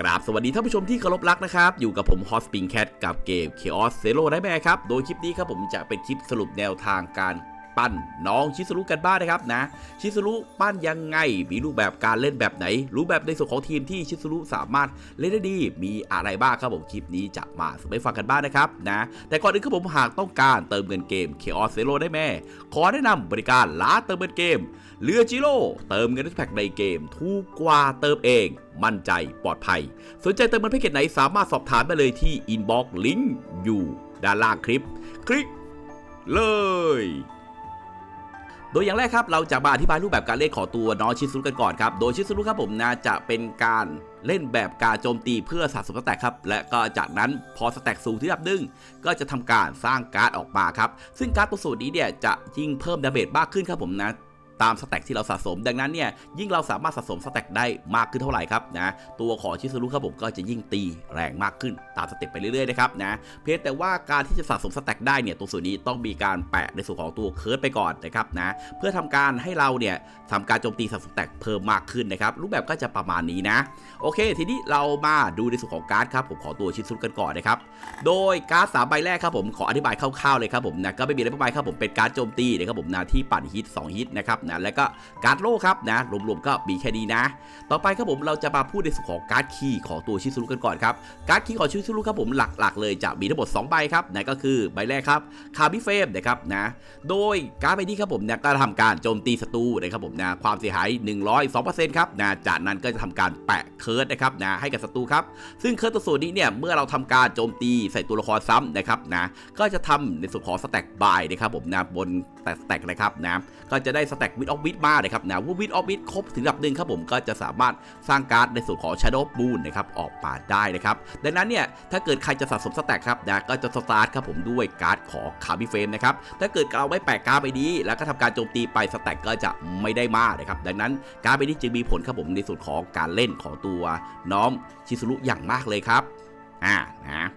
กราบสวัสดีท่านผู้ชมที่เคารพรักนะครับ อยู่กับผมฮอสปิงแคทกับเกม Chaos Zero ได้แม่ครับ โดยคลิปนี้ครับผมจะเป็นคลิปสรุปแนวทางการ ปั้นน้องชิซุรุกันบ้างนะครับนะชิซุรุปั้นยังไง มีรูปแบบการเล่นแบบไหน รู้แบบในส่วนของทีมที่ชิซุรุสามารถเล่นได้ดี มีอะไรบ้างครับผมคลิปนี้จะมาสรุปฟังกันบ้างนะครับนะแต่ก่อนอื่นครับผมหากต้องการเติมเงินเกม Chaos Zero ได้แม่ ขอแนะนำบริการร้าเติมเงินเกมเรือจิโร่เติมเงินแพ็กในเกมถูกกว่าเติมเองมั่นใจปลอดภัย สนใจเติมเงินแพ็กเกจไหนสามารถสอบถามได้เลยที่อินบ็อกซ์ลิงก์อยู่ด้านล่างคลิป คลิกเลย โดยอย่างแรกครับเราจะมาอธิบายรูปแบบการเล่นของตัวน้องชิซุกันก่อนครับ โดยชิซุครับผมนะจะเป็นการเล่นแบบการโจมตีเพื่อสะสมสแต็กครับ และก็จากนั้นพอสแต็กสูงที่ระดับหนึ่งก็จะทำการสร้างการ์ดออกมาครับ ซึ่งการ์ดตัวสูตรนี้เนี่ยจะยิ่งเพิ่มดาเมจมากขึ้นครับผมนะ ตามสแต็กที่เราสะสม ดังนั้นเนี่ยยิ่งเราสามารถสะสมสแต็กได้มากขึ้นเท่าไหร่ครับนะตัวของชิซุรุครับผมก็จะยิ่งตีแรงมากขึ้นตามสเต็ปไปเรื่อยๆนะครับนะเพียงแต่ว่าการที่จะสะสมสแต็กได้เนี่ยตัวส่วนนี้ต้องมีการแปะในส่วนของตัวเคิร์ดไปก่อนนะครับนะเพื่อทำการให้เราเนี่ยทำการโจมตีสะสมสแต็กเพิ่มมากขึ้นนะครับรูปแบบก็จะประมาณนี้นะโอเค ทีนี้เรามาดูในส่วนของการ์ดครับผมขอตัวชิซุรุกันก่อนนะครับโดยการ์ดสามใบแรกครับผมขออธิบายคร่าวๆเลยครับผมนะก็ไม่มีอะไรมากมายครับผมเป็นการ์ดโจมตีนะครับผมนะที่ปั่นฮิต2ฮิตนะครับนะแล้วก็การ์ดโล่ครับนะรวมๆก็มีแค่นี้นะ ต่อไปครับผมเราจะมาพูดในส่วนของการ์ดคีย์ของตัวชิซุรุกันก่อนครับการ์ดคีย์ของชิซุรุครับผมหลักๆ เลยจะมีทั้งหมด2ใบครับนะก็คือใบแรกครับคาบิเฟมนะครับนะโดยการ์ดใบนี้ครับผมเนี่ยก็ทำการโจมตีศัตรูนะครับผมนะความเสียหาย102%ครับนะจากนั้นก็จะทำการแปะเคิร์ดนะครับนะให้กับศัตรูครับซึ่งเคิร์ดตัวส่วนนี้เนี่ยเมื่อเราทำการโจมตีใส่ตัวละครซ้ำนะครับนะก็จะทำในส่วนของสแต็กบายนะครับผมนะบนแต่สแต็กนะครับนะก็จะได้สแต็กวิดออฟวิดมานะครับนะว่าวิดออฟวิดครบถึงระดับหนึ่งครับผมก็จะสามารถสร้างการ์ดในส่วนของ Shadow Moon นะครับออกมาได้นะครับดังนั้นเนี่ยถ้าเกิดใครจะสะสมสแต็กครับนะก็จะสตาร์ทครับผมด้วยการ์ดของคาร์บิเฟมนะครับถ้าเกิดเราไม่แปะการ์ดไปนี้ แล้วก็ทำการโจมตีไปสแต็กก็จะไม่ได้มากนะครับดังนั้นการ์ดไปนี้จึงมีผลครับผมในส่วนของการเล่นของตัวน้องชิซุรุอย่างมากเลยครับอ่านะ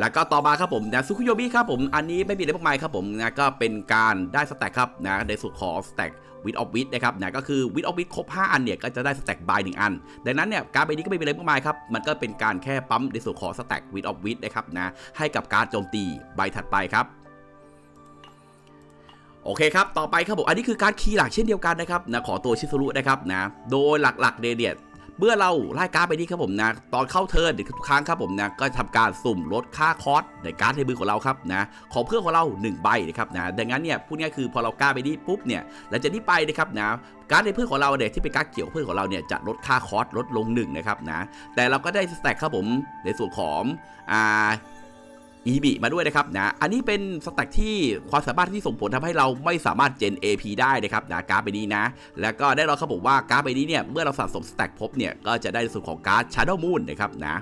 แล้วก็ต่อมาครับผมนะซุคุโยมิครับผมอันนี้ไม่มีอะไรมากมายครับผมนะก็เป็นการได้สแต็กครับนะในส่วนของสแต็กวิดออฟวิดนะครับนะก็คือวิดออฟวิดครบ 5 อันเนี่ยก็จะได้สแต็กบายหนึ่งอัน ดังนั้นเนี่ยการใบนี้ก็ไม่มีอะไรมากมายครับ มันก็เป็นการแค่ปั๊มในส่วนของสแต็กวิดออฟวิดนะครับนะให้กับการโจมตีใบถัดไปครับโอเคครับ ต่อไปครับผม อันนี้คือการคีย์หลักเช่นเดียวกันนะครับนะขอตัวชิซุรุนะครับนะ โดยหลักๆเดเดีย เมื่อเราไล่การ์ดไปนี้ครับผมนะตอนเข้าเทิร์นหรือทุกครั้งครับผมนะก็ทำการสุ่มลดค่าคอสในการ์ดในมือของเราครับนะของเพื่อนของเรา 1 ใบนะครับนะดังนั้นเนี่ยพูดง่ายคือพอเราการ์ดไปนี้ปุ๊บเนี่ยหลังจากนี้ไปนะครับนะการ์ดในเพื่อนของเราเนี่ยที่เป็นการ์ดเกี่ยวเพื่อนของเราเนี่ยจะลดค่าคอสลดลง1นะครับนะแต่เราก็ได้สแต็กครับผมในส่วนของอ่า อีบีมาด้วยนะครับนะ อันนี้เป็นสแต็กที่ความสามารถที่ส่งผลทำให้เราไม่สามารถเจน AP ได้นะครับนะการ์ดใบนี้นะ แล้วก็ได้รองครับผมว่าการ์ดใบนี้เนี่ยเมื่อเราสะสมสแต็กพบเนี่ยก็จะได้ในส่วนของการ์ด Shadow Moon นะครับนะ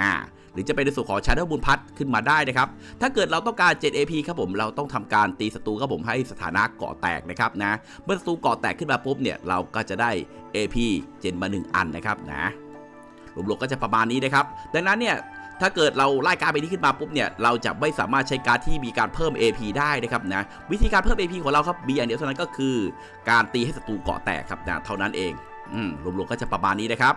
อ่าหรือจะเป็นในส่วนของ Shadow Moon พัดขึ้นมาได้นะครับ ถ้าเกิดเราต้องการเจน AP ครับผมเราต้องทำการตีศัตรูครับผมให้สถานะเกาะแตกนะครับนะ เมื่อศัตรูเกาะแตกขึ้นมาปุ๊บเนี่ยเราก็จะได้ AP เจนมา 1 อันนะครับนะรวมๆก็จะประมาณนี้นะครับ ดังนั้นเนี่ย ถ้าเกิดเราไล่การ์ดใบนี้ขึ้นมาปุ๊บเนี่ยเราจะไม่สามารถใช้การ์ดที่มีการเพิ่ม AP ได้นะครับนะวิธีการเพิ่ม AP ของเราครับมีอย่างเดียวเท่านั้นก็คือ การตีให้ศัตรูเกาะแตกครับนะเท่านั้นเองอืมรวมๆก็จะประมาณนี้นะครับ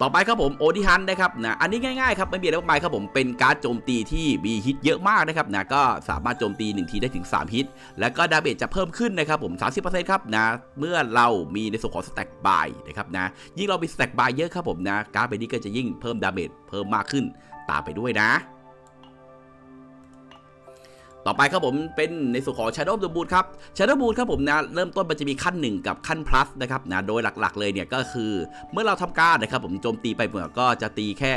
ต่อไปครับผมโอดิฮันนะครับนะอันนี้ง่ายๆครับไม่มีอะไรมากมายครับผมเป็นการ์ดโจมตีที่มีฮิตเยอะมากนะครับนะก็สามารถโจมตี 1 ทีได้ถึง 3 ฮิต แล้วก็ดาเมจจะเพิ่มขึ้นนะครับผม 30%ครับนะเมื่อเรามีในส่วนของสแต็กบายนะครับนะยิ่งเรามีสแต็กบายเยอะครับผมนะการ์ดใบนี้ก็จะยิ่งเพิ่มดาเมจเพิ่มมากขึ้นตามไปด้วยนะ ต่อไปครับผมเป็นในส่วนของ Shadow of the Moon ครับ Shadow Moon ครับผมนะเริ่มต้นมันจะมีขั้น 1 กับขั้น plus นะครับนะโดยหลักๆเลยเนี่ยก็คือเมื่อเราทำการนะครับผมโจมตีไปเหมือก็จะตีแค่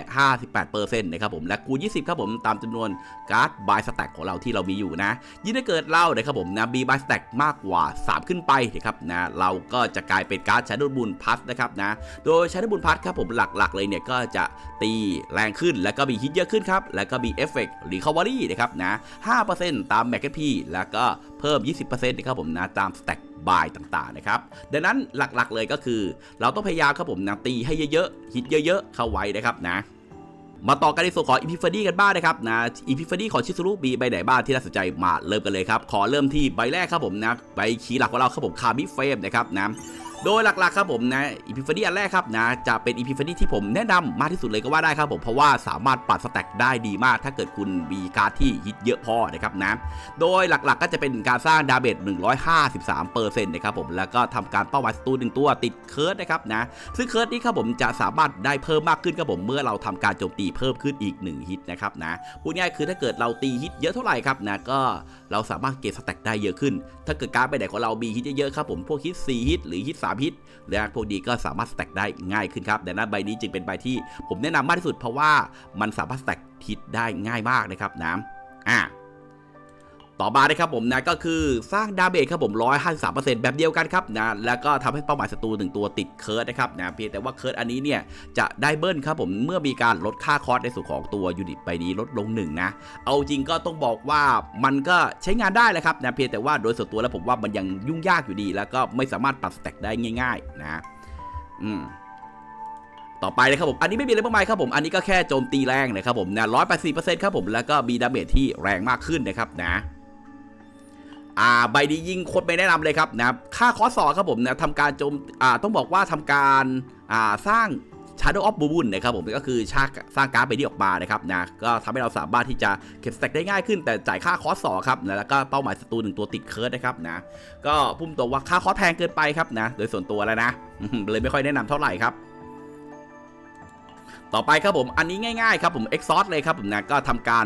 58%นะครับผมและคูณ 20 ครับผมตามจำนวนการ์ดบายสแต็กของเราที่เรามีอยู่นะยิ่งถ้าเกิดเรานะครับผมนะมีบายสแต็กมากกว่า 3 ขึ้นไปนะครับนะเราก็จะกลายเป็นการ์ด Shadow Moon Plus นะครับนะโดย Shadow Moon Plus ครับผมหลักๆเลยเนี่ยก็จะตีแรงขึ้นแล้วก็มีฮิตเยอะขึ้นครับแล้วก็มีเอฟเฟกต์หรือคาวารีนะครับนะ5%ตามแมกกพีแล้วก็เพิ่ม 20%นะครับผมนะตามสแต็กบายต่างๆนะครับดังนั้นหลักๆเลยก็คือ เราต้องพยายามครับผมนะตีให้เยอะๆฮิตเยอะๆ เข้าไว้นะครับนะมาต่อกันในส่วนของอีพิฟานีกันบ้างนะครับนะอีพิฟานีของชิซุรุมีใบไหนบ้างที่น่าสนใจมาเริ่มกันเลยครับ ขอเริ่มที่ใบแรกครับผมนะใบคีย์หลักของเราครับผมคามิเฟมนะครับนะ โดยหลักๆครับผมนะอีพิฟานีอันแรกครับนะจะเป็นอีพิฟานีที่ผมแนะนำมากที่สุดเลยก็ว่าได้ครับผมเพราะว่าสามารถปัดสแต็กได้ดีมาก ถ้าเกิดคุณมีการ์ดที่ฮิตเยอะพอนะครับนะโดยหลักๆก็จะเป็นการสร้างดาเมจ153เปอร์เซ็นต์นะครับผมแล้วก็ทำการเป้าหมายศัตรูหนึ่งตัวติดเคิร์ดนะครับนะซึ่งเคิร์ดนี้ครับผมจะสามารถได้เพิ่มมากขึ้นครับผมเมื่อเราทำการโจมตีเพิ่มขึ้นอีก1ฮิตนะครับนะพูดง่ายๆคือถ้าเกิดเราตีฮิตเยอะเท่าไหร่ครับนะก็เราสามารถเก็บสแต็กได้เยอะขึ้น ถ้าเกิดการ์ดไปไหนของเรามีฮิตเยอะๆครับผมพวกฮิต4ฮิตหรือฮิต3ฮิตและพวกนี้ก็สามารถสแต็กได้ง่ายขึ้นครับดังนั้นใบนี้จึงเป็นใบที่ผมแนะนำมากที่สุดเพราะว่ามันสามารถสแต็กฮิตได้ง่ายมากนะครับนะอะ ต่อมานะครับผมนะก็คือสร้างดาเมจครับผม 153%แบบเดียวกันครับนะแล้วก็ทำให้เป้าหมายศัตรูหนึ่งตัวติดเคิร์ดนะครับนะเพียงแต่ว่าเคิร์ดอันนี้เนี่ยจะได้เบิ้ลครับผมเมื่อมีการลดค่าคอสในส่วนของตัวยูนิตใบนี้ลดลงหนึ่งนะเอาจริงก็ต้องบอกว่ามันก็ใช้งานได้แหละครับนะเพียงแต่ว่าโดยส่วนตัวแล้วผมว่ามันยังยุ่งยากอยู่ดี แล้วก็ไม่สามารถปรับสแต็กได้ง่าย ๆ นะ อืมต่อไปนะครับผมอันนี้ไม่มีอะไรมากมายครับผมอันนี้ก็แค่โจมตีแรงนะครับผมนะร้อยแปดสิบเปอร์เซ็นต์ครับผมแล้วก็มีดาเมจที่แรงมากขึ้นนะครับนะ อ่าใบนี้ยิงโคตรไม่แนะนำเลยครับนะค่าคอสสอครับผมนะทำการโจมอ่าต้องบอกว่าทำการอ่าสร้าง Shadow of b u b u n นะครับผมก็คือชาสร้างการ์ดใบนี้ออกมานะครับนะก็ทำให้เราสามารถที่จะเก็บสแต็กได้ง่ายขึ้น แต่จ่ายค่าคอสสอครับนะแล้วก็เป้าหมายศัตรูหนึ่งตัวติดเคิร์ดนะครับนะก็พุ่มตัวว่าค่าคอสแพงเกินไปครับนะโดยส่วนตัวแล้วนะเลยไม่ค่อยแนะนำเท่าไหร่ครับต่อไปครับผม อันนี้ง่ายๆครับผม exhaust เลยครับผมนะก็ทำการ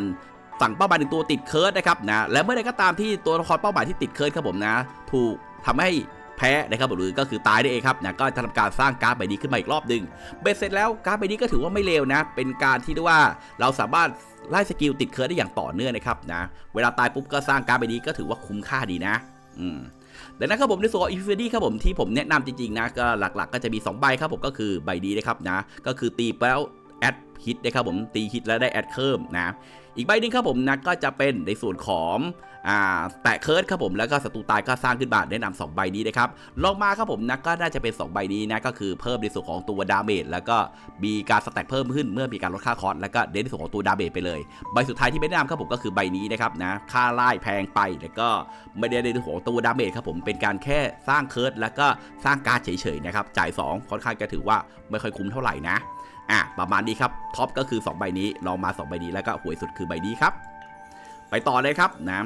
สั่งเป้าหมายหนึ่งตัวติดเคิร์ดนะครับนะและเมื่อใดก็ตามที่ตัวละครเป้าหมายที่ติดเคิร์ดครับผมนะ ถูกทำให้แพ้นะครับหรือก็คือตายได้เองครับนะก็จะทำการสร้างการ์ดใบนี้ขึ้นมาอีกรอบหนึ่งเบ็ดเสร็จแล้วการ์ดใบนี้ก็ถือว่าไม่เลวนะ เป็นการที่เรียกว่าเราสามารถไล่สกิลติดเคิร์ดได้อย่างต่อเนื่องนะครับนะเวลาตายปุ๊บก็สร้างการ์ดใบนี้ก็ถือว่าคุ้มค่าดีนะ อืมดังนั้นครับผมในส่วนของอินฟินิตี้ครับผมที่ผมแนะนำจริงๆนะก็หลักๆ ก็จะมี 2 ใบครับผมก็คือใบนี้นะครับนะก็คือตีไปแล้ว ฮิตนะครับผมตีฮิตแล้วได้แอดเพิ่มนะอีกใบหนึงครับผมนะก็จะเป็นในส่วนของ แตะเคิร์ดครับผมแล้วก็ศัตรูตายก็สร้างขึ้นมาแนะนำสองใบนี้นะครับลองมาครับผมนะก็น่าจะเป็น 2 ใบนี้นะก็คือเพิ่มในส่วนของตัวดาเมจแล้วก็มีการสแต็กเพิ่มขึ้นเมื่อมีการลดค่าคอร์สแล้วก็เน้นในส่วนของตัวดาเมจไปเลย ใบสุดท้ายที่ไม่แนะนำครับผมก็คือใบนี้นะครับนะค่าไล่แพงไปแล้วก็ไม่ได้ในเรื่องของตัวดาเมจครับผมเป็นการแค่สร้างเคิร์ดแล้วก็สร้างการเฉยๆนะครับจ่าย 2 ค่อนข้างจะถือว่าไม่ค่อยคุ้มเท่าไหร่นะอะประมาณนี้ครับท็อปก็คือ 2 ใบนี้ลองมา 2 ใบนี้แล้วก็หวยสุดคือใบนี้ครับไปต่อเลยครับนะ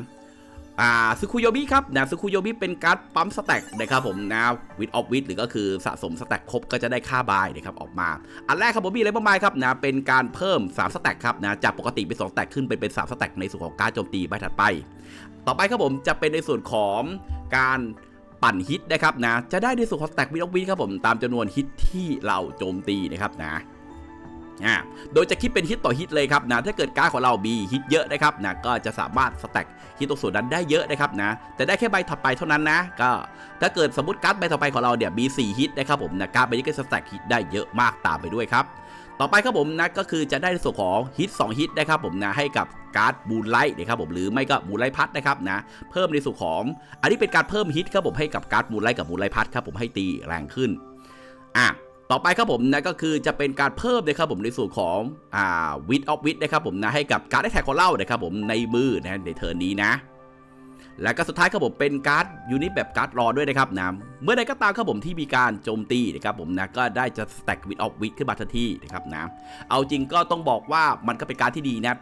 อ่าซึคุโยบิครับนะซึคุโยบิเป็นการ์ดปั๊มสแต็กนะครับผมนะวิดออฟวิดหรือก็คือสะสมสแต็กครบก็จะได้ค่าบายนะครับออกมา อันแรกครับผมมีอะไรมากมายครับนะเป็นการเพิ่ม 3 สแต็กครับนะจากปกติเป็น 2 สแต็กขึ้นไปเป็น 3 สแต็กในส่วนของการโจมตีใบถัดไป ต่อไปครับผมจะเป็นในส่วนของการปั่นฮิตนะครับนะจะได้ในส่วนของสแต็กวิดออฟวิดครับผมตามจำนวนฮิตที่เราโจมตีนะครับนะ อ่าโดยจะคิดเป็นฮิตต่อฮิตเลยครับนะถ้าเกิดการ์ดของเรามีฮิตเยอะนะครับนะก็จะสามารถสแต็กฮิตตรงส่วนนั้นได้เยอะนะครับนะแต่ได้แค่ใบถัดไปเท่านั้นนะก็ถ้าเกิดสมมติการ์ดใบต่อไปของเราเนี่ยมี 4 ฮิตนะครับผมนะการ์ดใบนี้ก็สแต็กฮิตได้เยอะมากตามไปด้วยครับต่อไปครับผมนะก็คือจะได้ในส่วนของฮิต2ฮิตนะครับผมนะให้กับการ์ดบูนไลท์นะครับผมหรือไม่ก็บูนไลท์พัดนะครับนะเพิ่มในส่วนของ อันนี้เป็นการเพิ่มฮิตครับผมให้กับการ์ดบูนไลท์กับบูนไลท์พัดครับผมให้ตีแรงขึ้นอะ ต่อไปครับผมนะก็คือจะเป็นการเพิ่มนะครับผมในส่วนของอ่าวิดออฟวิดนะครับผมนะให้กับการ์ดแท็กของเรานะครับผมในมือนะในเทิร์นนี้นะ และก็สุดท้ายครับผมเป็นการ์ดยูนิตแบบการ์ดรอด้วยนะครับนะเมื่อใดก็ตามครับผมที่มีการโจมตีนะครับผมนะก็ได้จะสแต็กวิดออฟวิดขึ้นมาทันทีนะครับนะเอาจริงก็ต้องบอกว่ามันก็เป็นการที่ดีนะ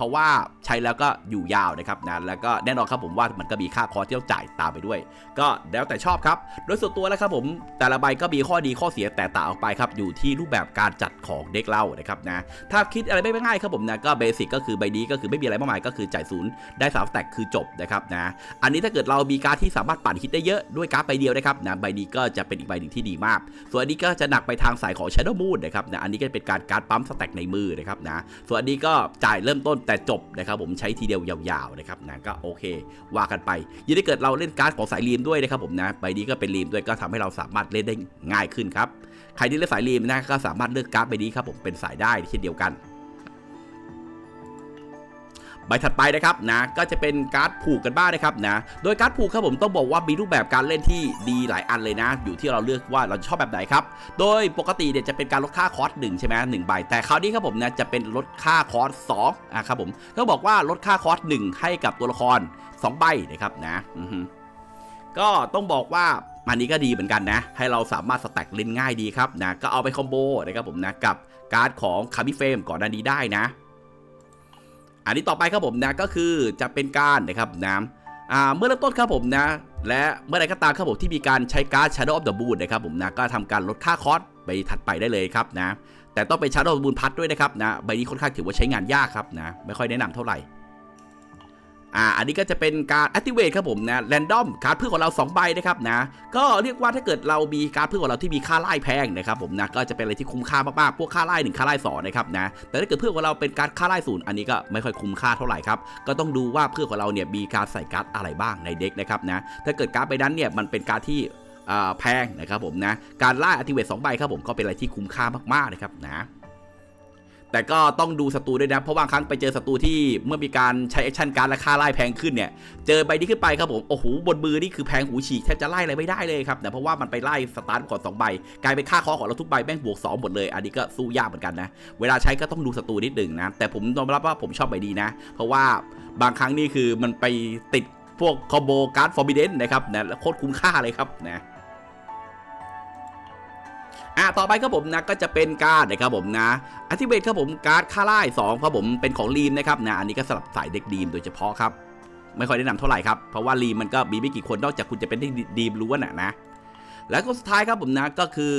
เพราะว่าใช้แล้วก็อยู่ยาวนะครับนะแล้วก็แน่นอนครับผมว่ามันก็มีค่าคอที่ต้องจ่ายตามไปด้วย ก็แล้วแต่ชอบครับ โดยส่วนตัวแล้วครับผมแต่ละใบก็มีข้อดีข้อเสียแตกต่างออกไปครับอยู่ที่รูปแบบการจัดของเด็กเล่านะครับนะถ้าคิดอะไรไม่ง่ายครับผมนะก็เบสิกก็คือใบนี้ก็คือไม่มีอะไรมากมายก็คือจ่ายศูนย์ได้สามสแต็กคือจบนะครับนะอันนี้ถ้าเกิดเรามีการที่สามารถปั่นฮิตได้เยอะด้วยการ์ดใบเดียวนะครับนะใบนี้ก็จะเป็นอีกใบหนึ่งที่ดีมาก ส่วนอันนี้ก็จะหนักไปทางสายของ Shadow Moon นะครับนะอันนี้ก็เป็นการการ์ดปั๊มสแต็กในมือนะครับนะส่วนอันนี้ก็จ่ายเริ่มต้นแต่จบนะครับผมใช้ทีเดียวยาวๆนะครับนะก็โอเค ว่ากันไปยิ่งถ้าเกิดเราเล่นการ์ดของสายรีมด้วยนะครับผมนะใบนี้ก็เป็นรีมด้วยก็ทำให้เราสามารถเล่นได้ง่ายขึ้นครับใครที่เล่นสายรีมนะก็สามารถเลือกการ์ดใบนี้ครับผมเป็นสายได้เช่นเดียวกัน ใบถัดไปนะครับนะก็จะเป็นการ์ดผูกกันบ้างนะครับนะโดยการ์ดผูกครับผมต้องบอกว่ามีรูปแบบการเล่นที่ดีหลายอันเลยนะ อยู่ที่เราเลือกว่าเราชอบแบบไหนครับโดยปกติเนี่ยจะเป็นการลดค่าคอร์สหนึ่งใช่ไหมหนึ่งใบแต่คราวนี้ครับผมนะจะเป็นลดค่าคอร์สสองอะครับผมเขาบอกว่าลดค่าคอร์สหนึ่งให้กับตัวละครสองใบนะครับนะก็ต้องบอกว่าอันนี้ก็ดีเหมือนกันนะ ให้เราสามารถสแต็กเล่นง่ายดีครับนะก็เอาไปคอมโบนะครับผมนะกับการ์ดของคามิเฟมก่อนหน้านี้ได้นะ อันนี้ต่อไปครับผมนะก็คือจะเป็นการนะครับนะอ่าเมื่อเริ่มต้นครับผมนะ และเมื่อใดก็ตามครับผมที่มีการใช้การ์ด Shadow of the Moon นะครับผมนะก็ทำการลดค่าคอสไปถัดไปได้เลยครับนะแต่ต้องเป็น Shadow of the Moon พัดด้วยนะครับนะใบนี้ค่อนข้างถือว่าใช้งานยากครับนะไม่ค่อยแนะนำเท่าไหร่ อ่าอันนี้ก็จะเป็นการ activate ครับผมนะ random การ์ดเพื่อนของเรา 2 ใบนะครับนะก็เรียกว่าถ้าเกิดเรามีการ์ดเพื่อนของเราที่มีค่าไล่แพงนะครับผมนะก็จะเป็นอะไรที่คุ้มค่ามากๆพวกค่าไล่หนึ่งค่าไล่สองนะครับนะแต่ถ้าเกิดเพื่อนของเราเป็นการ์ดค่าไล่ศูนย์อันนี้ก็ไม่ค่อยคุ้มค่าเท่าไหร่ครับก็ต้องดูว่าเพื่อนของเราเนี่ยมีการใส่การ์ดอะไรบ้างในเด็กนะครับนะถ้าเกิดการ์ดใบนั้นเนี่ยมันเป็นการ์ดที่อ่าแพงนะครับผมนะการไล่ activate 2ใบครับผมก็เป็นอะไรที่คุ้มค่ามากๆนะครับนะ แต่ก็ต้องดูศัตรูด้วยนะเพราะบางครั้งไปเจอศัตรูที่เมื่อมีการใช้แอคชั่นการดและค่าไล่แพงขึ้นเนี่ย เจอใบนี้ขึ้นไปครับผมโอ้โหบนมือนี่คือแพงหูฉีกแทบจะไล่อะไรไม่ได้เลยครับแต่เพราะว่ามันไปไล่สตาร์ทก่อน2ใบกลายเป็นค่าคอของเราทุกใบแม่งบวก2หมดเลย อันนี้ก็สู้ยากเหมือนกันนะ เวลาใช้ก็ต้องดูศัตรูนิดหนึ่งนะแต่ผมยอมรับว่าผมชอบใบนี้นะ เพราะว่าบางครั้งนี่คือมันไปติดพวกคอมโบการ์ดฟอร์บิเดนนะครับนะแล้วโคตรคุ้มค่าเลยครับนะ อะต่อไปครับผมนะก็จะเป็นการ์ดนะครับผมนะอ c ติเวตครับผมการ์ดค่าไล่สองครับผมเป็นของรีมนะครับนะอันนี้ก็สำหรับสายเด็กดีมโดยเฉพาะครับ ไม่ค่อยแนะนำเท่าไหร่ครับ เพราะว่ารีมมันก็มีไม่กี่คนนอกจากคุณจะเป็นเด็กดีมล้วนนะนะแล้วก็สุดท้ายครับผมนะก็คือ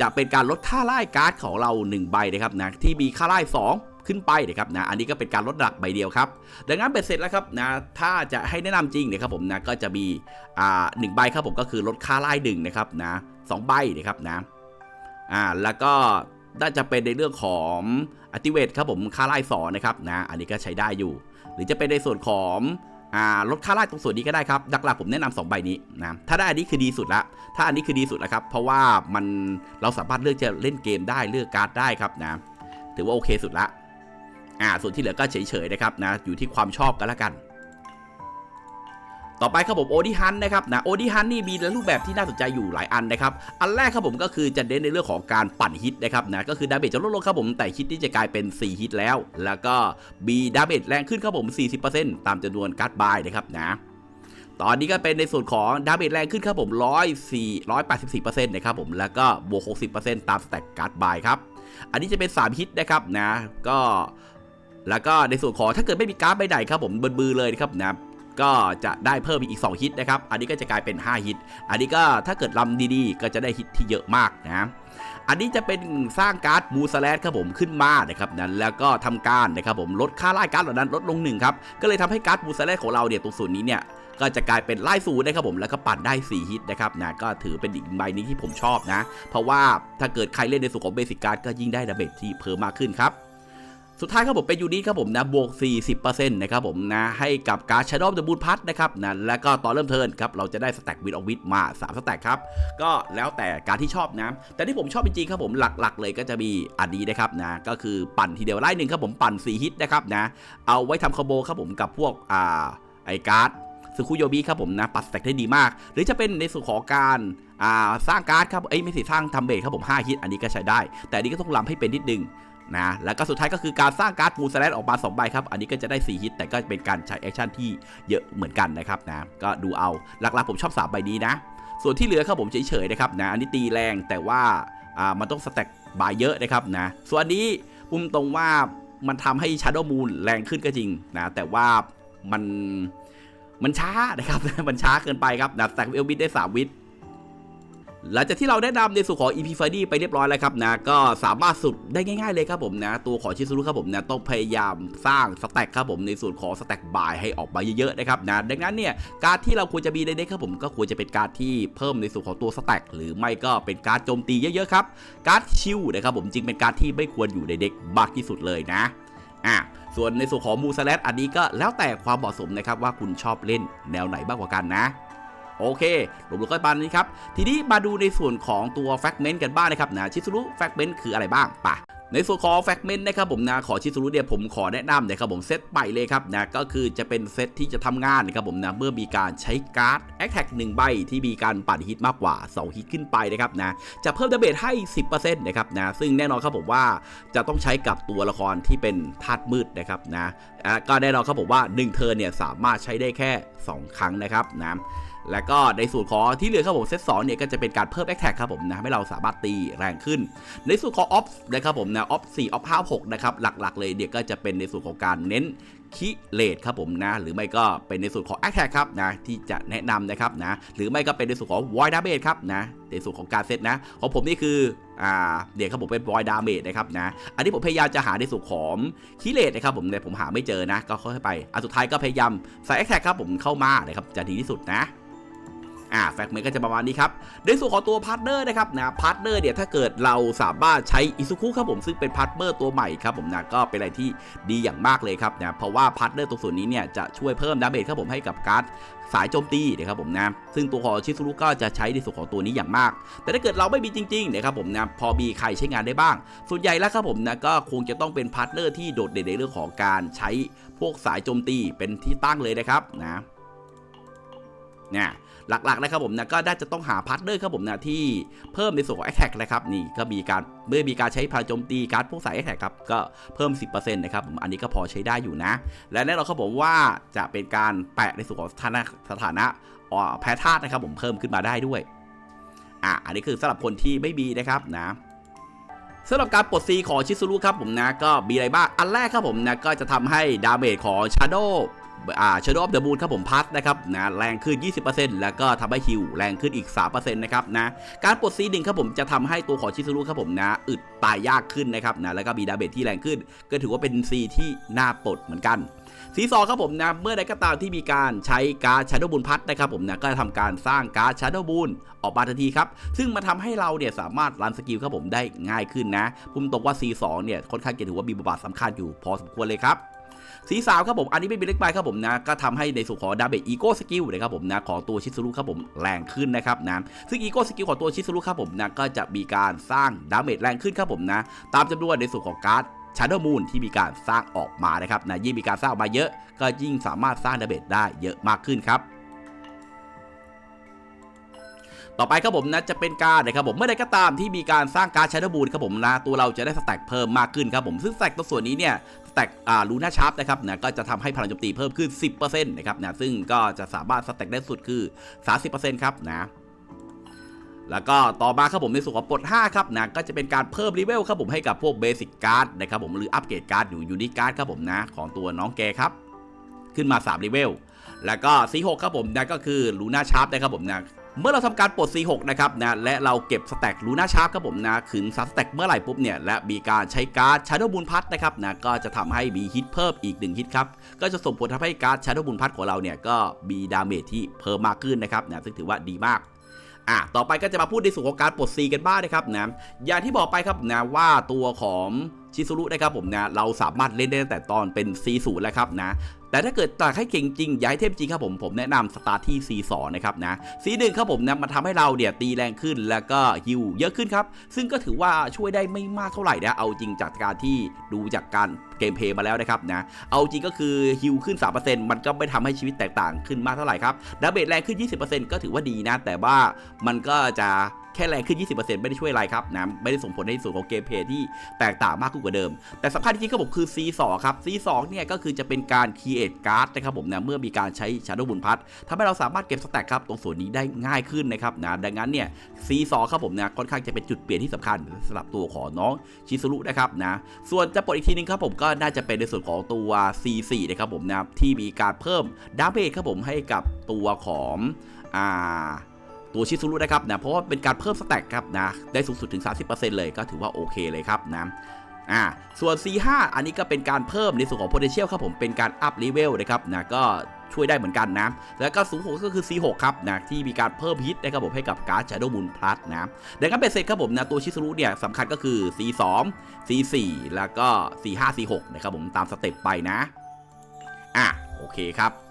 จะเป็นการลดค่าไล่การ์ดของเรา 1 ใบนะครับนะที่มีค่าไล่2ขึ้นไปนะครับนะอันนี้ก็เป็นการลดหลักใบเดียวครับ ดังนั้นเป็นเสร็จแล้วครับนะถ้าจะให้แนะนำจริงนะครับผมนะก็จะมีอ่าหนึ่งใบครับผมก็คือลดค่าไล่หนึ่งนะครับนะสองใบนะครับนะ อ่าแล้วก็น่าจะเป็นในเรื่องของอ t ติเวตครับผมค่าไล่สอนนะครับนะอันนี้ก็ใช้ได้อยู่ หรือจะเป็นในส่วนของอ่าลดค่าไล่ตรงส่วนนี้ก็ได้ครับหลักๆผมแนะนำสองใบนี้นะถ้าได้อันนี้คือดีสุดละถ้าอันนี้คือดีสุดแล้วครับเพราะว่ามันเราสามารถเลือกจะเล่นเกมได้เลือกการ์ดได้ครับนะถือว่าโอเคสุดละอ่าส่วนที่เหลือก็เฉยๆนะครับนะอยู่ที่ความชอบกันละกัน ต่อไปครับผมโอดิฮันนะครับนะโอดิฮันนี่มีรูปแบบที่น่าสนใจอยู่หลายอันนะครับอันแรกครับผมก็คือจะเน้นในเรื่องของการปั่นฮิตนะครับนะก็คือดาเมจจะลดลงครับผมแต่ฮิตที่จะกลายเป็น 4 ฮิตแล้ว แล้วก็มีดาเมจแรงขึ้นครับผม 40%ตามจำนวนการ์ดบายนะครับนะตอนนี้ก็เป็นในส่วนของดาเมจแรงขึ้นครับผม104 184%นะครับผมแล้วก็บวก 60%ตามสแต็กการ์ดบายครับอันนี้จะเป็น 3 ฮิตนะครับนะก็แล้วก็ในส่วนของถ้าเกิดไม่มีการ์ดใบใดครับผมบนมือเลยครับนะ ก็จะได้เพิ่มอีก 2 ฮิตนะครับ อันนี้ก็จะกลายเป็น 5 ฮิต อันนี้ก็ถ้าเกิดลำดีๆ ก็จะได้ฮิตที่เยอะมากนะอันนี้จะเป็นสร้างการ์ดมูสแลดครับผมขึ้นมานะครับนั้นแล้วก็ทำการนะครับผมลดค่าไล่การ์ดเหล่านั้นลดลงหนึ่งครับก็เลยทำให้การ์ดมูสแลดของเราเนี่ยตรงส่วนนี้เนี่ยก็จะกลายเป็นไล่ศูนย์นะครับผมแล้วก็ปั่นได้ 4 ฮิตนะครับนะก็ถือเป็นอีกใบนี้ที่ผมชอบนะ เพราะว่าถ้าเกิดใครเล่นในส่วนของเบสิกการ์ดก็ยิ่งได้ดาเมจที่เพิ่มมากขึ้นครับ สุดท้ายครับผมเป็นยูนิตครับผมนะบวก 40%นะครับผมนะให้กับการ Shadow of the Moon พัดนะครับนะแล้วก็ตอนเริ่มเทิร์นครับเราจะได้สแต็กวิดออฟวิดมา3สแต็กครับก็แล้วแต่การที่ชอบนะแต่ที่ผมชอบจริงๆครับผมหลักๆ เลยก็จะมีอันนี้นะครับนะก็คือปั่นทีเดียวไล่หนึ่งครับผมปั่น 4 ฮิตนะครับนะเอาไว้ทำคอมโบครับผมกับพวกอ่าไอการ์ดซึคุโยบิครับผมนะปัดสแต็กได้ดีมาก หรือจะเป็นในส่วนของการอ่าสร้างการ์ดครับเอ้ยไม่สิสร้างทำเบสครับผม5ฮิตอันนี้ก็ใช้ได้ แต่อันนี้ก็ต้องลำให้เป็นนิดนึง นะแล้วก็สุดท้ายก็คือการสร้างการ์ดมูสแลนออกมา2ใบครับ อันนี้ก็จะได้ 4 ฮิต แต่ก็เป็นการใช้แอคชั่นที่เยอะเหมือนกันนะครับนะก็ดูเอาหลักๆผมชอบ3ใบนี้นะ ส่วนที่เหลือครับผมเฉยๆนะครับนะอันนี้ตีแรงแต่ว่าอ่ามันต้องสแต็กบายเยอะนะครับนะส่วนอันนี้ปุ่มตรงว่ามันทำให้ Shadow Moon แรงขึ้นก็จริงนะแต่ว่ามันมันช้านะครับมันช้าเกินไปครับนะแต่เอลบิดได้ 3 วิต หลังจากที่เราได้นำในส่วนของ EP f i d ไปเรียบร้อยแล้วครับนะ ก็สามารถสุดได้ง่ายๆเลยครับผมนะ ตัวของชิซุรุครับผมนะ ต้องพยายามสร้างสแต็กครับผมในส่วนของสแต็กบายให้ออกมาเยอะๆนะครับนะดังนั้นเนี่ยการที่เราควรจะมีในเด็กครับผมก็ควรจะเป็นการที่เพิ่มในส่วนของตัวสแต็กหรือไม่ก็เป็นการโจมตีเยอะๆครับการชิลนะครับผมจริงเป็นการที่ไม่ควรอยู่ในเด็กมากที่สุดเลยนะอะส่วนในส่วนของมูสแลดอันนี้ก็แล้วแต่ความเหมาะสมนะครับว่าคุณชอบเล่นแนวไหนบ้างกว่ากันนะ โอเครวมๆก็ประมาณนี้ครับ ทีนี้มาดูในส่วนของตัวแฟกเมนต์กันบ้างนะครับนะชิซุรุแฟกเมนต์คืออะไรบ้างปะในส่วนของแฟกเมนต์นะครับผมนะขอชิซุรุเนี่ยผมขอแนะนำนะครับผมเซตใหม่เลยครับนะก็คือจะเป็นเซตที่จะทำงานนะครับผมนะเมื่อมีการใช้การ์ดแอคแท็กหนึ่งใบที่มีการปั่นฮิตมากกว่า 2 ฮิตขึ้นไปนะครับนะจะเพิ่มดาเมจให้ 10%นะครับนะซึ่งแน่นอนครับผมว่าจะต้องใช้กับตัวละครที่เป็นธาตุมืดนะครับนะอะก็แน่นอนครับผมว่า 1 เทิร์นเนี่ยสามารถใช้ได้แค่ 2 ครั้งนะครับนะ แล้วก็ในส่วนของที่เหลือครับผมเซตสองเนี่ยก็จะเป็นการเพิ่มแอคแท็กครับผมนะให้เราสามารถตีแรงขึ้น ในส่วนของออฟนะครับผมนะออฟ4ออฟ5 6นะครับหลักๆ เลยเดี๋ยวก็จะเป็นในส่วนของการเน้นคิเลตครับผมนะ หรือไม่ก็เป็นในส่วนของแอคแท็กครับนะที่จะแนะนำนะครับนะหรือไม่ก็เป็นในส่วนของ void damage ครับนะในส่วนของการเซตนะของผมนี่คืออ่าเดี๋ยวครับผมเป็น void damage นะครับนะอันนี้ผมพยายามจะหาในส่วนของคิเลตนะครับผมแต่ผมหาไม่เจอนะ ก็ค่อยไปอันสุดท้ายก็พยายามใส่แอคแท็กครับผมเข้ามานะครับจะดีที่สุดนะ อ่าแฟกเมนก็จะประมาณนี้ครับในส่วนของตัวพาร์ทเนอร์นะครับนะพาร์ทเนอร์เนี่ยถ้าเกิดเราสามารถใช้อิซุคุครับผมซึ่งเป็นพาร์ทเนอร์ตัวใหม่ครับผมนะก็เป็นอะไรที่ดีอย่างมากเลยครับนะเพราะว่าพาร์ทเนอร์ตรงส่วนนี้เนี่ยจะช่วยเพิ่มดาเมจครับผมให้กับการ์ดสายโจมตีนะครับผมนะซึ่งตัวของชิซุรุก็จะใช้ในส่วนของตัวนี้อย่างมาก แต่ถ้าเกิดเราไม่มีจริงๆนะครับผมนะพอมีใครใช้งานได้บ้าง ส่วนใหญ่แล้วครับผมนะก็คงจะต้องเป็นพาร์ทเนอร์ที่โดดเด่นในเรื่องของการใช้พวกสายโจมตีเป็นที่ตั้งเลยนะครับนะเนี่ย หลักๆนะครับผมนะก็น่าจะต้องหาพาร์ทเนอร์ครับผมนะที่เพิ่มในส่วนของ a อ t แทกนะครับนี่ก็มีการเมื่อมีการใช้พลังโจมตีการดพวกสาย a อ t แทกครับก็เพิ่ม 10%นะครับผมอันนี้ก็พอใช้ได้อยู่นะ และแน่นอนครับผมว่าจะเป็นการแปะในส่วนของสถานะสถานะอ่าแพ้ธาตุนะครับผมเพิ่มขึ้นมาได้ด้วยอะอันนี้คือสำหรับคนที่ไม่มีนะครับนะสำหรับการปลดซีของชิซุรุครับผมนะก็มีอะไรบ้างอันแรกครับผมนะก็จะทำให้ดาเมจของ Shadow อ่า Shadow of the Moon ครับผมพัดนะครับนะแรงขึ้น 20%แล้วก็ทำให้ฮิวแรงขึ้นอีก 3%นะครับนะการปลดซีหนึ่งครับผมจะทำให้ตัวของชิซุรุครับผมนะอึดตายยากขึ้นนะครับนะแล้วก็มีดาเมจที่แรงขึ้น ก็ถือว่าเป็นซีที่น่าปลดเหมือนกันสีสองครับผมนะเมื่อใดก็ตามที่มีการใช้การ์ด Shadow Moon พัดนะครับผมนะก็จะทำการสร้างการ์ด Shadow Moon ออกมาทันทีครับ ซึ่งมาทำให้เราเนี่ยสามารถรันสกิลครับผมได้ง่ายขึ้นนะพุ่มตรงว่า C2 เนี่ยค่อนข้างจะถือว่ามีบทบาทสำคัญอยู่พอสมควรเลยครับ สีสามครับผมอันนี้ไม่มีเล็กไปครับผมนะก็ทำให้ในส่วนของดาเมจอีโก้สกิลนะครับผมนะของตัวชิซุรุครับผมแรงขึ้นนะครับนะซึ่งอีโก้สกิลของตัวชิซุรุครับผมนะก็จะมีการสร้างดาเมจแรงขึ้นครับผมนะตามจำนวนในส่วนของการ์ด Shadow Moon ที่มีการสร้างออกมานะครับนะยิ่งมีการสร้างออกมาเยอะ ก็ยิ่งสามารถสร้างดาเมจได้เยอะมากขึ้นครับต่อไปครับผมนะจะเป็นการนะครับผมเมื่อใดก็ตามที่มีการสร้างการ์ด Shadow Moon ครับผมนะตัวเราจะได้สแต็กเพิ่มมากขึ้นครับผมซึ่งสแต็กตัวส่วนนี้เนี่ย แต็กลูน่าชาร์ปนะครับนะก็จะทำให้พลังโจมตีเพิ่มขึ้น 10%นะครับนะซึ่งก็จะสามารถสแต็กได้สุดคือ 30%ครับนะแล้วก็ต่อมาครับผมในส่วนของปลด5ครับนะก็จะเป็นการเพิ่มรีเวลครับผมให้กับพวกเบสิกการ์ดนะครับผมหรืออัปเกรดการ์ดอยู่ยูนิการ์ดครับผมนะของตัวน้องแกครับขึ้นมา3รีเวลแล้วก็ C6 ครับผมนะก็คือลูน่าชาร์ปนะครับผมนะ เมื่อเราทำการปลด C6 นะครับนะและเราเก็บสแต็กลูน่าชาร์ปครับผมนะถึงซัสแต็กเมื่อไหร่ปุ๊บเนี่ยและมีการใช้การ์ดชาร์ดบุลพัทนะครับนะก็จะทำให้มีฮิตเพิ่มอีก1ฮิตครับก็จะส่งผลทำให้การ์ดชาร์ดบุลพัทของเราเนี่ยก็มีดาเมจที่เพิ่มมากขึ้นนะครับนะซึ่งถือว่าดีมากอะต่อไปก็จะมาพูดในส่วนของการปลดซีกันบ้างนะครับนะอย่างที่บอกไปครับนะว่าตัวของชิซุรุนะครับผมนะเราสามารถเล่นได้ตั้งแต่ตอนเป็น C0 แล้วครับนะ แต่ถ้าเกิดตากให้เก่งจริงย้ายเทพจริงครับผมผมแนะนำสตาร์ทที่ C2 นะครับนะ C1 ครับผมนะมันทำให้เราเนี่ยตีแรงขึ้นแล้วก็ฮิวเยอะขึ้นครับ ซึ่งก็ถือว่าช่วยได้ไม่มากเท่าไหร่นะเอาจริงจากการที่ดูจากการเกมเพย์มาแล้วนะครับนะเอาจริงก็คือฮิวขึ้น 3%มันก็ไม่ทำให้ชีวิตแตกต่างขึ้นมากเท่าไหร่ครับดาเมจแรงขึ้น 20%ก็ถือว่าดีนะ แต่ว่ามันก็จะ แค่แรงขึ้น 20%ไม่ได้ช่วยอะไรครับนะไม่ได้ส่งผลในส่วนของเกมเพย์ที่แตกต่างมากขึ้นกว่าเดิม แต่สำคัญจริงก็ผมคือ C2 ครับ C2 เนี่ยก็คือจะเป็นการ create card นะครับผมนะเมื่อมีการใช้ Shadow บุญพัดทำให้เราสามารถเก็บสแต็กครับตรงส่วนนี้ได้ง่ายขึ้นนะครับนะดังนั้นเนี่ย C2 ครับผมนะค่อนข้างจะเป็นจุดเปลี่ยนที่สำคัญสำหรับตัวของน้องชิซุรุนะครับนะส่วนจะปลดอีกทีนึงครับผมก็น่าจะเป็นในส่วนของตัว C4 นะครับผมนะที่มีการเพิ่มดาเมจครับผมให้กับตัวของอ่า ตัวชิซุรุนะครับนะเพราะว่าเป็นการเพิ่มสแต็กครับนะได้สูงสุดถึง 30%เลยก็ถือว่าโอเคเลยครับนะอ่าส่วน C5 อันนี้ก็เป็นการเพิ่มในส่วนของ potential ครับผมเป็นการอัพเลเวลนะครับนะก็ช่วยได้เหมือนกันนะ แล้วก็สูงสุดก็คือ C6 ครับนะที่มีการเพิ่มฮิตนะครับผมให้กับการ์ด Shadow Moon Plus นะดังนั้นเป็นเสร็จครับผมนะตัวชิซุรุเนี่ยสำคัญก็คือ C2 C4 แล้วก็ C5 C6 นะครับผมตามสเต็ปไปนะอะโอเคครับ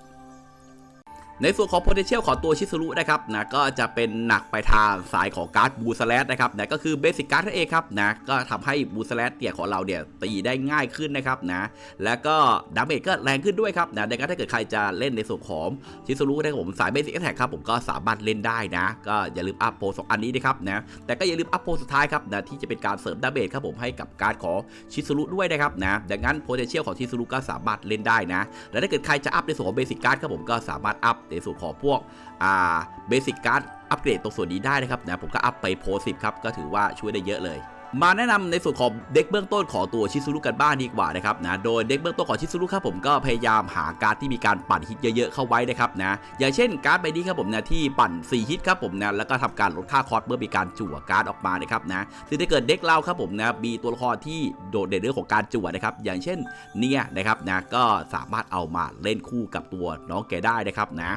ในส่วนของ potential ของตัวชิซุรุนะครับนะก็จะเป็นหนักไปทางสายของการ์ดบูสแลตนะครับนะก็คือเบสิกการ์ดนั่นเองครับนะก็ทำให้บูสแลตเนี่ยของเราเนี่ยตีได้ง่ายขึ้นนะครับนะแล้วก็ดาเมจก็แรงขึ้นด้วยครับนะดังนั้นถ้าเกิดใครจะเล่นในส่วนของชิซุรุนะครับผมสายเบสิกแท็กครับผมก็สามารถเล่นได้นะ ก็อย่าลืมอัพโปรสองอันนี้นะครับนะแต่ก็อย่าลืมอัพโปรสุดท้ายครับนะที่จะเป็นการเสริมดาเมจครับผมให้กับการ์ดของชิซุรุด้วยนะครับนะดังนั้น potential ของชิซุรุก็สามารถเล่นได้นะ และถ้าเกิดใครจะอัพในส่วนของเบสิกการ์ดครับผมก็สามารถอัพในส่วนของพวกอ่าเบสิกการ์ดอัปเกรดตรงส่วนนี้ได้นะครับนะผมก็อัพไปโพสิบครับก็ถือว่าช่วยได้เยอะเลย มาแนะนำในส่วนของเด็กเบื้องต้นของตัวชิซูรุกันบ้างดีกว่านะครับนะโดยเด็กเบื้องต้นของชิซูรุครับผมก็พยายามหาการ์ดที่มีการปั่นฮิตเยอะๆเข้าไว้นะครับนะอย่างเช่นการ์ดใบนี้ครับผมนะที่ปั่น 4 ฮิตครับผมนะแล้วก็ทำการลดค่าคอสเมื่อมีการจั่วการ์ดออกมานะครับนะซึ่งถ้าเกิดเด็กเราครับผมนะมีตัวละครที่โดดเด่นเรื่องของการจั่วนะครับอย่างเช่นเนี่ยนะครับนะก็สามารถเอามาเล่นคู่กับตัวน้องแกได้นะครับนะ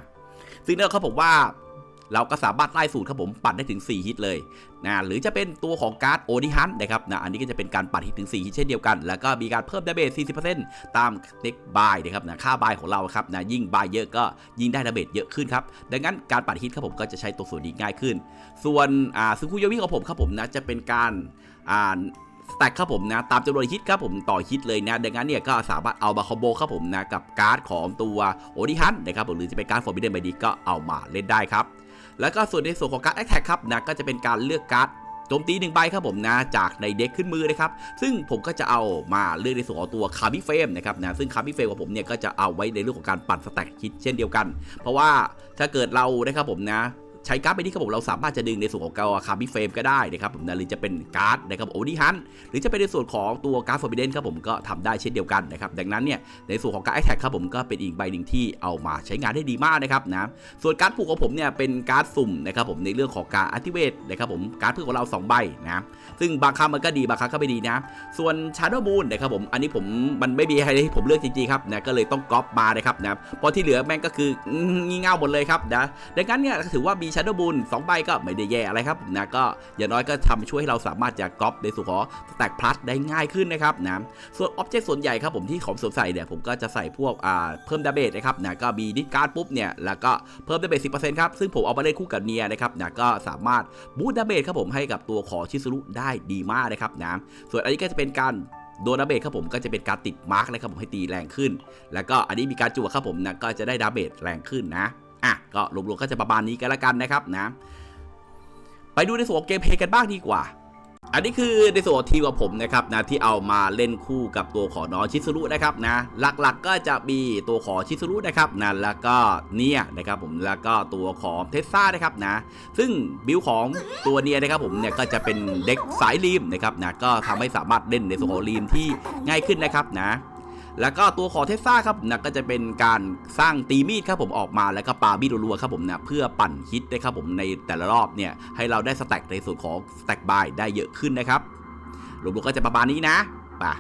ซึ่งเนี่ยครับผมว่า เราก็สามารถไล่สูตรครับผมปั่นได้ถึง 4 ฮิตเลยนะหรือจะเป็นตัวของการ์ดโอดิฮันนะครับนะอันนี้ก็จะเป็นการปั่นฮิตถึง 4 ฮิตเช่นเดียวกัน แล้วก็มีการเพิ่มดาเมจ40%ตามเน็กบายนะครับนะค่าบายของเราครับนะยิ่งบายเยอะก็ยิ่งได้ดาเมจเยอะขึ้นครับดังนั้นการปั่นฮิตครับผมก็จะใช้ตัวส่วนนี้ง่ายขึ้น ส่วนอ่าซึคุโยมิของผมครับผมนะจะเป็นการอ่าสแต็กครับผมนะตามจำนวนฮิตครับผมต่อฮิตเลยนะดังนั้นเนี่ยก็สามารถเอามาคอมโบครับผมนะกับการ์ดของตัวโอดิฮันนะครับหรือจะเป็นการ์ดฟอร์บิเดนใบนี้ก็เอามาเล่นได้ครับ แล้วก็ส่วนในส่วนของการ์ดแอคแท็กครับนะก็จะเป็นการเลือกการ์ดโจมตีหนึ่งใบครับผมนะจากในเด็กขึ้นมือนะครับ ซึ่งผมก็จะเอามาเลือกในส่วนของตัวคาร์บิเฟมนะครับนะซึ่งคาร์บิเฟมของผมเนี่ยก็จะเอาไว้ในเรื่องของการปั่นสแต็กคิดเช่นเดียวกัน เพราะว่าถ้าเกิดเรานะครับผมนะ ใช้การ์ดไปนี้ครับผมเราสามารถจะดึงในส่วนของกาคาร์บิเฟมก็ได้นะครับผมนะหรือจะเป็นการ์ดนะครับโอนิฮันหรือจะเป็นในส่วนของตัวการ์ดฟอร์บิเดนครับผมก็ทำได้เช่นเดียวกันนะครับดังนั้นเนี่ยในส่วนของการ์ดแอคแท็กครับผมก็เป็นอีกใบหนึ่งที่เอามาใช้งานได้ดีมากนะครับนะส่วนการ์ดผูกของผมเนี่ยเป็นการ์ดสุ่มนะครับผมในเรื่องของการอัติเวทนะครับผมการ์ดผูกของเราสองใบนะซึ่งบางครั้งมันก็ดีบางครั้งก็ไม่ดีนะส่วน Shadow Moon นะครับผมอันนี้ผมมันไม่มีใครให้ผมเลือกจริงๆครับนะก็เลยต้องก๊อปมานะครับนะพราะที่เหลือแม่งก็คืองี่เง่าหมดเลยครับนะดังนั้นเนี่ยถือว่ามี Shadow Moon สองใบก็ไม่ได้แย่อะไรครับนะก็อย่างน้อยก็ทำช่วยให้เราสามารถจะก๊อปในส่วนของ Stack Plus ได้ง่ายขึ้นนะครับนะส่วน Object ส่วนใหญ่ครับผมที่ขอสวมใส่เนี่ยผมก็จะใส่พวกอ่าเพิ่มดาเมจนะครับนะก็มีดิสการ์ดปุ๊บเนี่ยแล้วก็เพิ่มดาเมจ10%ครับซึ่งผมเอามาเล่นคู่กับเนียนะครับนะก็สามารถบูตดาเมจครับผมให้กับตัวของชิซุรุได้ดีมากนะครับนะส่วนอันนี้ก็จะเป็นการโดนดาเมจครับผมก็จะเป็นการติดมาร์กนะครับผมให้ตีแรงขึ้น แล้วก็อันนี้มีการจั่วครับผมนะก็จะได้ดาเมจแรงขึ้นนะ อะก็รวมๆก็จะประมาณนี้กันละกันนะครับนะ ไปดูในส่วนของเกมเพย์กันบ้างดีกว่า อันนี้คือในส่วนทีมของผมนะครับนะที่เอามาเล่นคู่กับตัวของน้องชิซุรุนะครับนะ หลักๆก็จะมีตัวของชิซุรุนะครับนะแล้วก็เนี่ยนะครับผมแล้วก็ตัวของเทสซ่านะครับนะ ซึ่งบิลของตัวเนียนะครับผมเนี่ยก็จะเป็นเด็กสายลีมนะครับนะก็ทำให้สามารถเล่นในส่วนของลีมที่ง่ายขึ้นนะครับนะ แล้วก็ตัวของเทสซาครับนะก็จะเป็นการสร้างตีมีดครับผมออกมาแล้วก็ปาบี้รัวๆครับผมเนะเพื่อปั่นฮิตนะครับผมในแต่ละรอบเนี่ยให้เราได้สแต็กในส่วนของสแต็กบายได้เยอะขึ้นนะครับรวมๆก็จะประมาณนี้นะป่ะ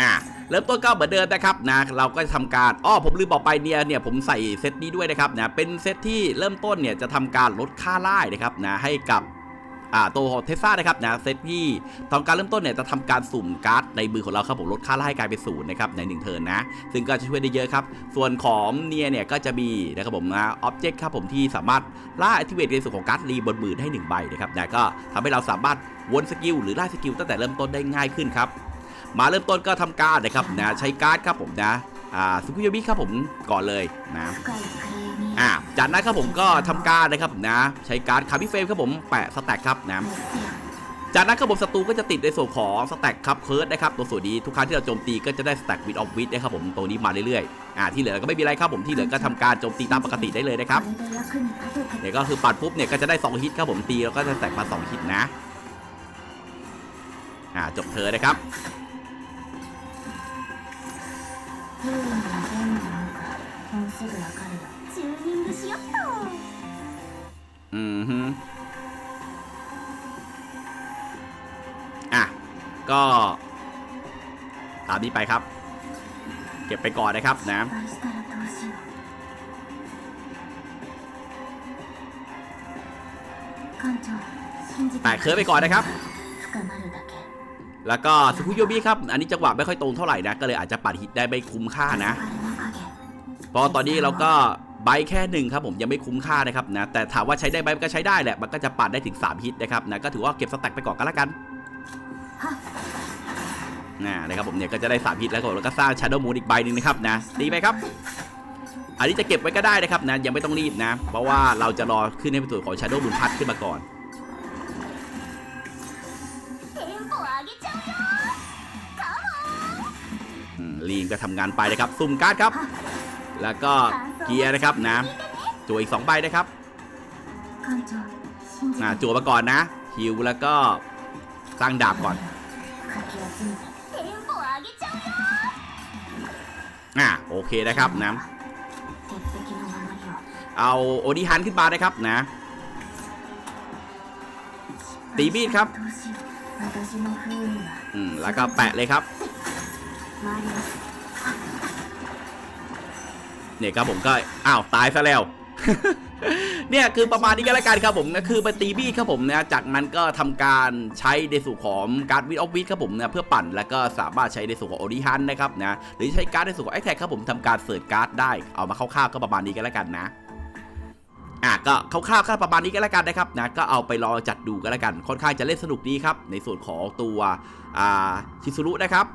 อ่า เริ่มต้นก็เหมือนเดิมนะครับนะเราก็จะทำการอ้อผมลืมบอกไปเนี่ยเนี่ยผมใส่เซตนี้ด้วยนะครับนะเป็นเซตที่เริ่มต้นเนี่ยจะทำการลดค่าไล่นะครับนะให้กับอ่าตัวเทสซ่านะครับนะเซตที่ทำการเริ่มต้นเนี่ยจะทำการสุ่มการ์ดในมือของเราครับผมลดค่าไล่กลายเป็นศูนย์นะครับในหนึ่งเทิร์นนะซึ่งก็จะช่วยได้เยอะครับ ส่วนของเนียเนี่ยก็จะมีนะครับผมนะอ็อบเจกต์ครับผมที่สามารถล่า activate ในส่วนของการ์ดรีบนมือได้หนึ่งใบนะครับนะก็ทำให้เราสามารถวนสกิลหรือล่สกิลตั้งแต่เริ่มต้นได้ง่ายขึ้นครับ มาเริ่มต้นก็ทำการนะครับนะใช้การ์ดครับผมนะอ่าซุกุยามิครับผมก่อนเลยนะอ่าจากนั้นครับผมก็ทำการนะครับนะใช้การ์ดคาบิเฟมครับผมแปะสแต็กครับนะจากนั้นครับผมศัตรูก็จะติดในส่วนของสแต็กครับเคิร์ดนะครับตัวส่วนนี้ทุกครั้งที่เราโจมตีก็จะได้สแต็กวิดออฟวิดนะครับผมตัวนี้มาเรื่อยๆอ่าที่เหลือก็ไม่มีอะไรครับผมที่เหลือก็ทำการโจมตีตามปกติได้เลยนะครับเดี๋ยวก็คือปัดปุ๊บเนี่ยก็จะได้ 2 ฮิตครับผมตีแล้วก็จะแตกมา 2 ฮิตนะอ่าจบเธอนะครับ プールの弦なのかもうすぐわかるよチューニングしよっと อืมฮึอ่ะ ก็ตามนี้ไปครับ เก็บไปก่อนนะครับนะ 失敗したらどうしよう艦長信じて แปะเคิร์ฟไปก่อนนะครับ 深まるだけ แล้วก็สุคุโยบิครับ อันนี้จังหวะไม่ค่อยตรงเท่าไหร่นะ ก็เลยอาจจะปัดฮิตได้ไม่คุ้มค่านะพอตอนนี้เราก็ใบแค่หนึ่งครับผมยังไม่คุ้มค่านะครับนะแต่ถามว่าใช้ได้ใบก็ใช้ได้แหละ มันก็จะปัดได้ถึง 3 ฮิตนะครับนะก็ถือว่าเก็บสแต็กไปก่อนก็แล้วกันนะนะครับผมเนี่ยก็จะได้3ฮิตแล้วก็แล้วก็สร้างชาร์โดมูนอีกใบหนึ่งนะครับนะดีไหมครับ อันนี้จะเก็บไว้ก็ได้นะครับนะยังไม่ต้องรีบนะ เพราะว่าเราจะรอขึ้นในส่วนของชาร์โดมูนพัดขึ้นมาก่อน ลีนก็ทำงานไปนะครับซุ่มการ์ดครับ แล้วก็เกียร์นะครับนะจั่วอีก2ใบนะครับอ่าจั่วมาก่อนนะฮิวแล้วก็สร้างดาบก่อนอ่าโอเคนะครับนะเอาโอดิฮันขึ้นมานะครับนะตีบีดครับ อืม แล้วก็แปะเลยครับ เนี่ยครับผมก็อ้าวตายซะแล้ว เนี่ยคือประมาณนี้ก็แล้วกันครับผมนะคือไปตีบี้ครับผมนะจากนั้นก็ทำการใช้ในส่วนของการ์ดวิดออฟวิดครับผมนะเพื่อปั่นแล้วก็สามารถใช้ในส่วนของโอริฮันนะครับนะหรือใช้การ์ดในส่วนของไอแท็กครับผมทำการเสิร์ชการ์ดได้เอามาคร่าวๆก็ประมาณนี้ก็แล้วกันนะอะก็คร่าวๆก็ประมาณนี้ก็แล้วกันนะครับนะก็เอาไปลองจัดดูก็แล้วกัน ค่อนข้างจะเล่นสนุกดีครับ ในส่วนของตัวอ่าชิซุรุนะครับ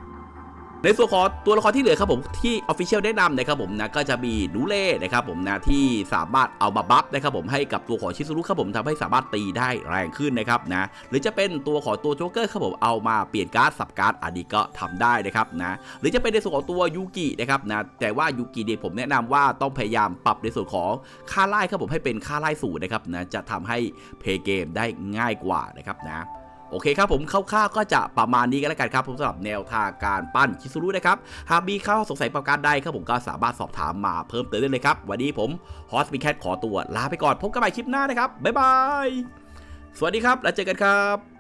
ในส่วนของตัวละครที่เหลือครับผมที่ Official แนะนำนะครับผมนะก็จะมีนูเล่นะครับผมนะที่สามารถเอามาบัฟนะครับผมให้กับตัวของชิซุรุครับผมทำให้สามารถตีได้แรงขึ้นนะครับนะหรือจะเป็นตัวของตัวโจ๊กเกอร์ครับผมเอามาเปลี่ยนการ์ดสับการ์ดอันนี้ก็ทำได้นะครับนะหรือจะเป็นในส่วนของตัวยูกินะครับนะแต่ว่ายูกิเนี่ยผมแนะนำว่าต้องพยายามปรับในส่วนของค่าไล่ครับผมให้เป็นค่าไล่สูตรนะครับนะจะทำให้เพย์เกมได้ง่ายกว่านะครับนะ อเคครับผมคร่าวๆก็จะประมาณนี้กันแล้วกันครับผมสำหรับแนวทางการปั้นคิซุรุนะครับหากมีข้อสงสัยประการใดครับผมก็สามารถสอบถามมาเพิ่มเติมได้เลยครับวันนี้ผมฮอสปีแคทขอตัวลาไปก่อนพบกันใหม่คลิปหน้านะครับบ๊ายบายสวัสดีครับแล้วเจอกันครับ